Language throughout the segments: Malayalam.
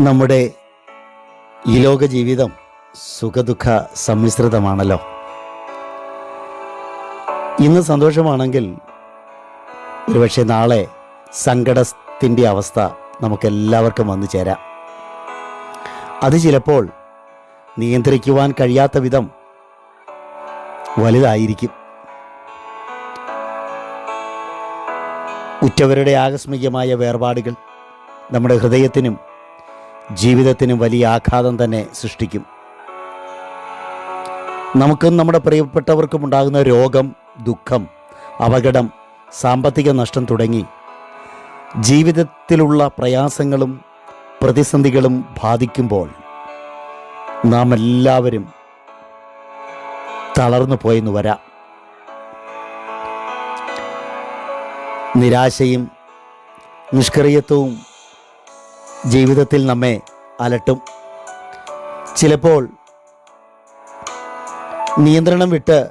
നമ്മുടെ ഈ ലോക ജീവിതം സുഖദുഃഖ സമ്മിശ്രിതമാണല്ലോ. ഇന്ന് സന്തോഷമാണെങ്കിൽ ഒരുപക്ഷെ നാളെ സങ്കടത്തിന്റെ അവസ്ഥ നമുക്കെല്ലാവർക്കും വന്നു ചേരാം. അത് ചിലപ്പോൾ നിയന്ത്രിക്കുവാൻ കഴിയാത്ത വിധം വലുതായിരിക്കും. ഉറ്റവരുടെ ആകസ്മികമായ വേർപാടുകൾ നമ്മുടെ ഹൃദയത്തിനും ജീവിതത്തിനും വലിയ ആഘാതം തന്നെ സൃഷ്ടിക്കും. നമുക്കും നമ്മുടെ പ്രിയപ്പെട്ടവർക്കും ഉണ്ടാകുന്ന രോഗം ദുഃഖം അപകടം സാമ്പത്തിക നഷ്ടം തുടങ്ങി. ജീവിതത്തിലുള്ള പ്രയാസങ്ങളും പ്രതിസന്ധികളും ബാധിക്കുമ്പോൾ നാം എല്ലാവരും തളർന്നു പോയെന്ന് വരാം. നിരാശയും നിഷ്ക്രിയത്വവും ജീവിതത്തിൽ നമ്മെ അലട്ടും. ചിലപ്പോൾ നിയന്ത്രണം വിട്ട്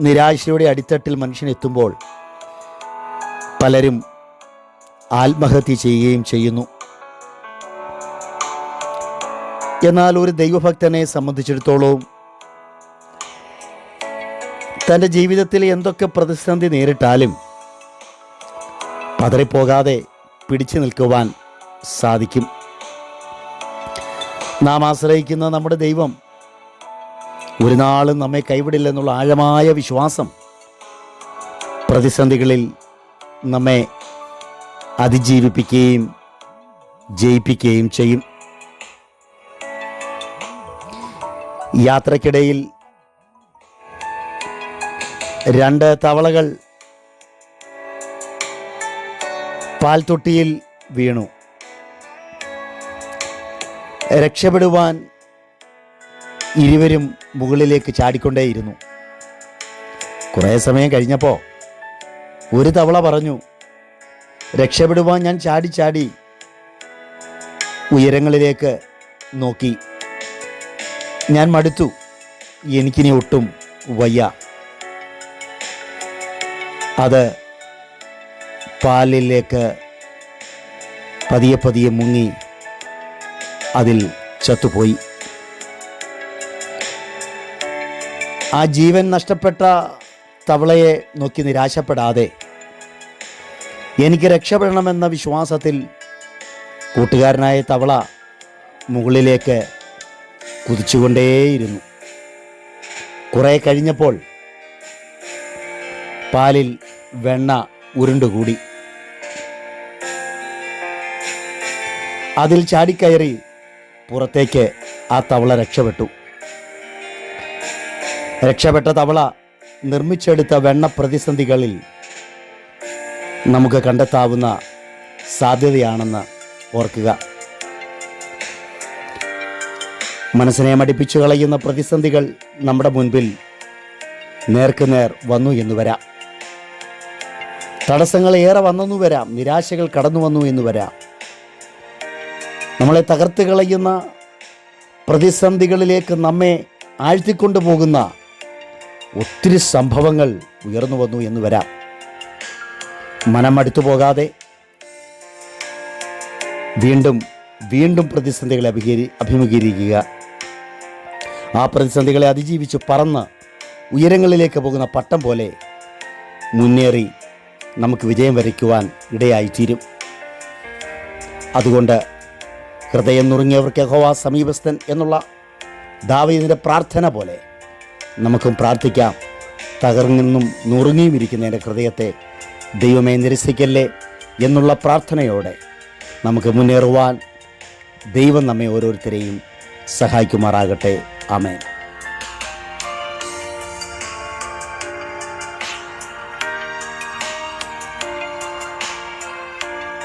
നിരാശയുടെ അടിത്തട്ടിൽ മനുഷ്യൻ എത്തുമ്പോൾ പലരും ആത്മഹത്യ ചെയ്യുകയും ചെയ്യുന്നു. എന്നാൽ ഒരു ദൈവഭക്തനെ സംബന്ധിച്ചിടത്തോളം തന്റെ ജീവിതത്തിൽ എന്തൊക്കെ പ്രതിസന്ധി നേരിട്ടാലും പതറിപ്പോകാതെ പിടിച്ചു നിൽക്കുവാൻ സാധിക്കും. നാം ആശ്രയിക്കുന്ന നമ്മുടെ ദൈവം ഒരു നാളും നമ്മെ കൈവിടില്ലെന്നുള്ള ആഴമായ വിശ്വാസം പ്രതിസന്ധികളിൽ നമ്മെ അതിജീവിപ്പിക്കുകയും ജയിപ്പിക്കുകയും ചെയ്യും. യാത്രക്കിടയിൽ രണ്ട് തവളകൾ പാൽത്തൊട്ടിയിൽ വീണു. രക്ഷപ്പെടുവാൻ ഇരുവരും മുകളിലേക്ക് ചാടിക്കൊണ്ടേയിരുന്നു. കുറേ സമയം കഴിഞ്ഞപ്പോൾ ഒരു തവള പറഞ്ഞു രക്ഷപ്പെടുവാൻ ഞാൻ ചാടി ചാടി ഉയരങ്ങളിലേക്ക് നോക്കി. ഞാൻ മടുത്തു. എനിക്കിനി ഒട്ടും വയ്യ. അത് പാലിലേക്ക് പതിയെ പതിയെ മുങ്ങി അതിൽ ചത്തുപോയി. ആ ജീവൻ നഷ്ടപ്പെട്ട തവളയെ നോക്കി നിരാശപ്പെടാതെ എനിക്ക് രക്ഷപ്പെടണമെന്ന വിശ്വാസത്തിൽ കൂട്ടുകാരനായ തവള മുകളിലേക്ക് കുതിച്ചുകൊണ്ടേയിരുന്നു. കുറേ കഴിഞ്ഞപ്പോൾ പാലിൽ വെണ്ണ ഉരുണ്ടുകൂടി. അതിൽ ചാടിക്കയറി പുറത്തേക്ക് ആ തവള രക്ഷപ്പെട്ടു. രക്ഷപ്പെട്ട തവള നിർമ്മിച്ചെടുത്ത വെണ്ണ പ്രതിസന്ധികളിൽ നമുക്ക് കണ്ടെത്താവുന്ന സാധ്യതയാണെന്ന് ഓർക്കുക. മനസ്സിനെ മടിപ്പിച്ചു കളയുന്ന പ്രതിസന്ധികൾ നമ്മുടെ മുൻപിൽ നേർക്കുനേർ വന്നു എന്ന് വരാം. തടസ്സങ്ങൾ ഏറെ വന്നെന്നു വരാം. നിരാശകൾ കടന്നു വന്നു എന്ന് വരാം. നമ്മളെ തകർത്ത് കളയുന്ന പ്രതിസന്ധികളിലേക്ക് നമ്മെ ആഴ്ത്തിക്കൊണ്ടു പോകുന്ന ഒത്തിരി സംഭവങ്ങൾ ഉയർന്നു വന്നു എന്ന് വരാം. മനം അടുത്തു പോകാതെ വീണ്ടും വീണ്ടും പ്രതിസന്ധികളെ അഭികരി അഭിമുഖീകരിക്കുക. ആ പ്രതിസന്ധികളെ അതിജീവിച്ച് പറന്ന് ഉയരങ്ങളിലേക്ക് പോകുന്ന പട്ടം പോലെ മുന്നേറി നമുക്ക് വിജയം വരയ്ക്കുവാൻ ഇടയായിത്തീരും. അതുകൊണ്ട് ഹൃദയം നുറുങ്ങിയവർക്ക് യഹോവ സമീപസ്ഥൻ എന്നുള്ള ദാവീദിന്റെ പ്രാർത്ഥന പോലെ നമുക്കും പ്രാർത്ഥിക്കാം. തകർന്നും നുറുങ്ങിയും ഇരിക്കുന്ന എന്റെ ഹൃദയത്തെ ദൈവമേ നിരസിക്കല്ലേ എന്നുള്ള പ്രാർത്ഥനയോടെ നമുക്ക് മുന്നേറുവാൻ ദൈവം നമ്മെ ഓരോരുത്തരെയും സഹായിക്കുമാറാകട്ടെ. ആമേൻ.